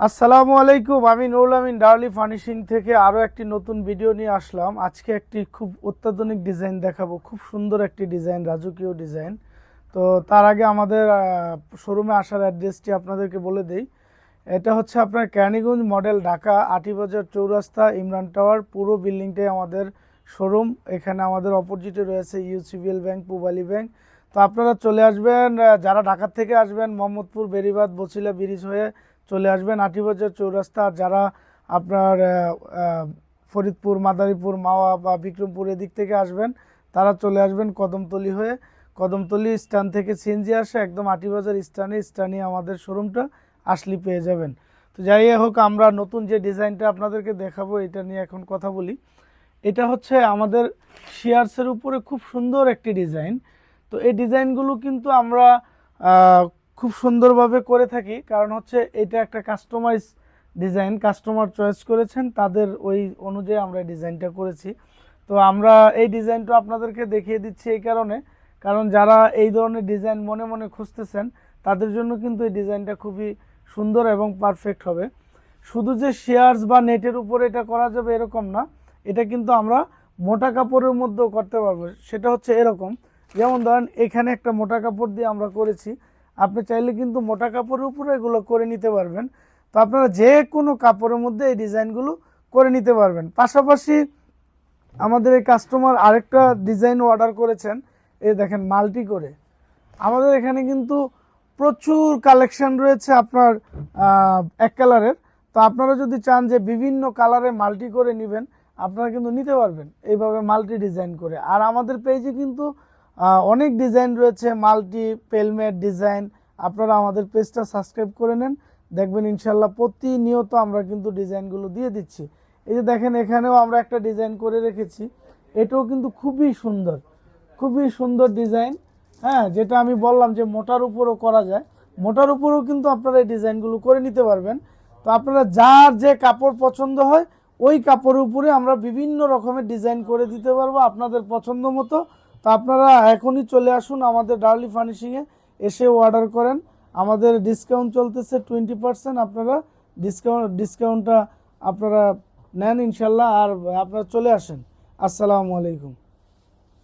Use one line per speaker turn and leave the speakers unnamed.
আসসালামু আলাইকুম, আমি নুরুল আমিন ডার্লি ফার্নিশিং থেকে আরও একটি নতুন ভিডিও নিয়ে আসলাম। আজকে একটি খুব অত্যাধুনিক ডিজাইন দেখাবো, খুব সুন্দর একটি ডিজাইন, রাজকীয় ডিজাইন। তো তার আগে আমাদের শোরুমে আসার অ্যাড্রেসটি আপনাদেরকে বলে দেই। এটা হচ্ছে আপনার ক্যানিগঞ্জ মডেল, ঢাকা আটিবাজার চৌরাস্তা, ইমরান টাওয়ার, পুরো বিল্ডিংটাই আমাদের শোরুম। এখানে আমাদের অপোজিটে রয়েছে ইউসিবিএল ব্যাংক, পুবালি ব্যাংক। তো আপনারা চলে আসবেন যারা ঢাকার থেকে আসবেন, মোহাম্মদপুর বেরিবাদ বছিলা ব্রিজ হয়ে চলে আসবেন, আটিবাজার চৌরাস্তা, আর যারা আপনার ফরিদপুর, মাদারীপুর, মাওয়া বা বিক্রমপুর এদিক থেকে আসবেন, তারা চলে আসবেন কদমতলি হয়ে। কদমতলি স্ট্যান্ড থেকে সিএনজি আসে, একদম আটিবাজার স্ট্যান্ডে স্ট্যান্ডে আমাদের শোরুমটা আসলি পেয়ে যাবেন। তো যাই হোক, আমরা নতুন যে ডিজাইনটা আপনাদেরকে দেখাবো, এটা নিয়ে এখন কথা বলি। এটা হচ্ছে আমাদের শেয়ার্সের উপরে খুব সুন্দর একটি ডিজাইন। তো এই ডিজাইনগুলো কিন্তু আমরা খুব সুন্দরভাবে করে থাকি। কারণ হচ্ছে এটা একটা কাস্টমাইজ ডিজাইন কাস্টমার চয়েস করেছেন, তাদের ওই অনুযায়ী আমরা ডিজাইনটা করেছি। তো আমরা এই ডিজাইনটা আপনাদেরকে দেখিয়ে দিচ্ছি এই কারণে। কারণ যারা এই ধরনের ডিজাইন মনে মনে খুঁজতেছেন, তাদের জন্য কিন্তু এই ডিজাইনটা খুবই সুন্দর এবং পারফেক্ট হবে। শুধু যে শেয়ার্স বা নেটের উপরে এটা করা যাবে এরকম না, এটা কিন্তু আমরা মোটা কাপড়ের মধ্যেও করতে পারব। সেটা হচ্ছে এরকম। যেমন ধরেন, এখানে একটা মোটা কাপড় দিয়ে আমরা করেছি। আপনি চাইলে কিন্তু মোটা কাপড়ের উপরে এগুলো করে নিতে পারবেন। তো আপনারা যে কোনো কাপড়ের মধ্যে এই ডিজাইনগুলো করে নিতে পারবেন। পাশাপাশি আমাদের এই কাস্টমার আরেকটা ডিজাইন অর্ডার করেছেন। এই দেখেন, মাল্টি করে। আমাদের এখানে কিন্তু প্রচুর কালেকশন রয়েছে আপনার এক কালারের। তো আপনারা যদি চান যে বিভিন্ন কালারে মাল্টি করে নেবেন, আপনারা কিন্তু নিতে পারবেন। এইভাবে মাল্টি ডিজাইন করে। আর আমাদের পেজে কিন্তু অনেক ডিজাইন রয়েছে মাল্টি পেলমেট ডিজাইন আপনারা আমাদের পেজটা সাবস্ক্রাইব করে নেন, দেখবেন ইনশাল্লাহ প্রতিনিয়ত আমরা কিন্তু ডিজাইনগুলো দিয়ে দিচ্ছি। এই যে দেখেন, এখানেও আমরা একটা ডিজাইন করে রেখেছি। এটাও কিন্তু খুবই সুন্দর খুবই সুন্দর ডিজাইন হ্যাঁ যেটা আমি বললাম যে মোটার উপরও করা যায়। মোটার উপরেও কিন্তু আপনারা এই ডিজাইনগুলো করে নিতে পারবেন। তো আপনারা যার যে কাপড় পছন্দ হয়, ওই কাপড়ের উপরে আমরা বিভিন্ন রকমের ডিজাইন করে দিতে পারব আপনাদের পছন্দ মতো। তো আপনারা এখনই চলে আসুন আমাদের ডার্লি ফার্নিশিংয়ে, এসে অর্ডার করেন। আমাদের ডিসকাউন্ট চলতেছে টোয়েন্টি পার্সেন্ট আপনারা ডিসকাউন্ট ডিসকাউন্টটা আপনারা নেন ইনশাল্লাহ, আর আপনারা চলে আসেন। আসসালামু আলাইকুম।